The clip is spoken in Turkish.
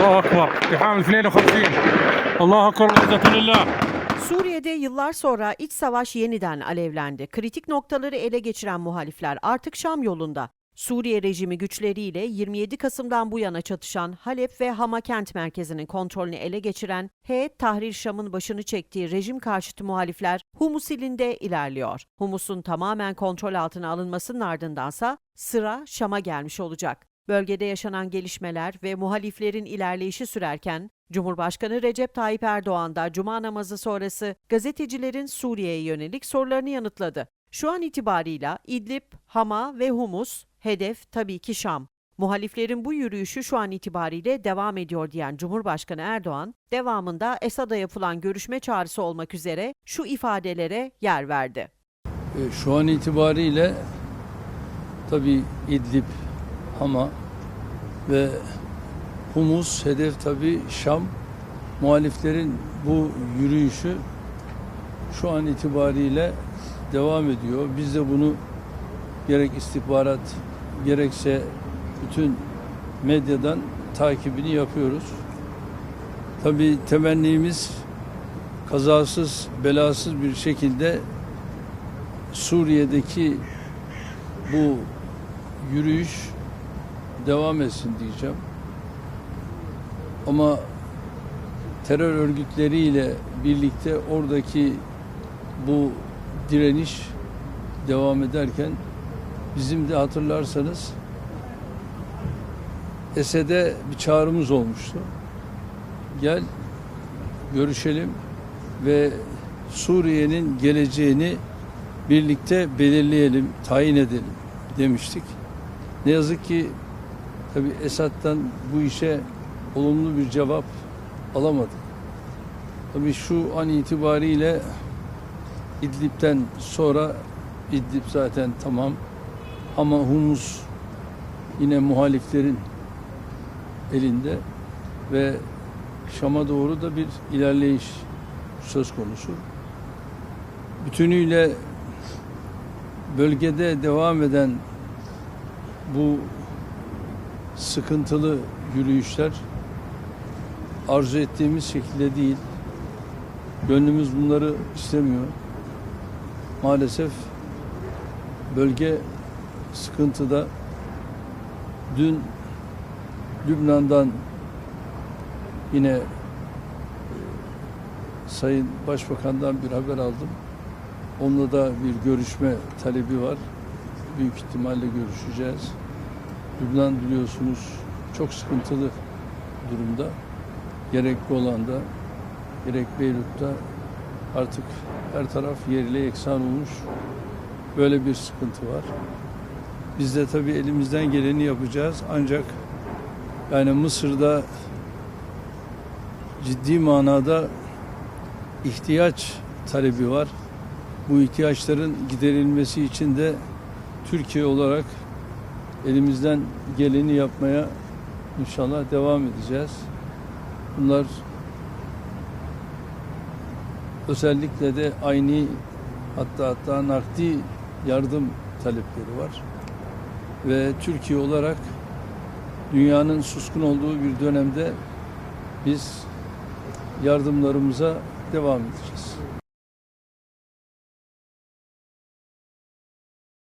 الله اكبر بحامل 52 الله اكبر عزة لله Suriye'de yıllar sonra iç savaş yeniden alevlendi. Kritik noktaları ele geçiren muhalifler artık Şam yolunda. Suriye rejimi güçleriyle 27 Kasım'dan bu yana çatışan Halep ve Hama kent merkezinin kontrolünü ele geçiren Heyet Tahrir Şam'ın başını çektiği rejim karşıtı muhalifler Humus ilinde ilerliyor. Humus'un tamamen kontrol altına alınmasının ardındansa sıra Şam'a gelmiş olacak. Bölgede yaşanan gelişmeler ve muhaliflerin ilerleyişi sürerken Cumhurbaşkanı Recep Tayyip Erdoğan da cuma namazı sonrası gazetecilerin Suriye'ye yönelik sorularını yanıtladı. Şu an itibarıyla İdlib, Hama ve Humus hedef tabii ki Şam. Muhaliflerin bu yürüyüşü şu an itibariyle devam ediyor diyen Cumhurbaşkanı Erdoğan, devamında Esad'a yapılan görüşme çağrısı olmak üzere şu ifadelere yer verdi. E, Şu an itibariyle tabi İdlib, Hama ve Humus hedef tabi Şam. Muhaliflerin bu yürüyüşü şu an itibariyle devam ediyor. Biz de bunu gerek istihbarat gerekse bütün medyadan takibini yapıyoruz. Tabi temennimiz kazasız belasız bir şekilde Suriye'deki bu yürüyüş devam etsin diyeceğim. Ama terör örgütleriyle birlikte oradaki bu direniş devam ederken bizim de hatırlarsanız Esed'e bir çağrımız olmuştu. Gel görüşelim ve Suriye'nin geleceğini birlikte belirleyelim, tayin edelim demiştik. Ne yazık ki tabi Esad'dan bu işe olumlu bir cevap alamadık. Tabi şu an itibariyle İdlib'den sonra İdlib zaten tamam ama Humus yine muhaliflerin elinde ve Şam'a doğru da bir ilerleyiş söz konusu. Bütünüyle bölgede devam eden bu sıkıntılı yürüyüşler arzu ettiğimiz şekilde değil. Gönlümüz bunları istemiyor. Maalesef bölge sıkıntıda. Dün Lübnan'dan yine e, Sayın Başbakan'dan bir haber aldım. Onunla da bir görüşme talebi var. Büyük ihtimalle görüşeceğiz. Lübnan biliyorsunuz çok sıkıntılı durumda. Gerek Golan'da, gerek Beyrut'ta artık her taraf yerle yeksan olmuş. Böyle bir sıkıntı var. Biz de tabii elimizden geleni yapacağız. Ancak yani Mısır'da ciddi manada ihtiyaç talebi var. Bu ihtiyaçların giderilmesi için de Türkiye olarak elimizden geleni yapmaya inşallah devam edeceğiz. Bunlar özellikle de aynı hatta hatta nakdi yardım talepleri var. Ve Türkiye olarak dünyanın suskun olduğu bir dönemde biz yardımlarımıza devam edeceğiz.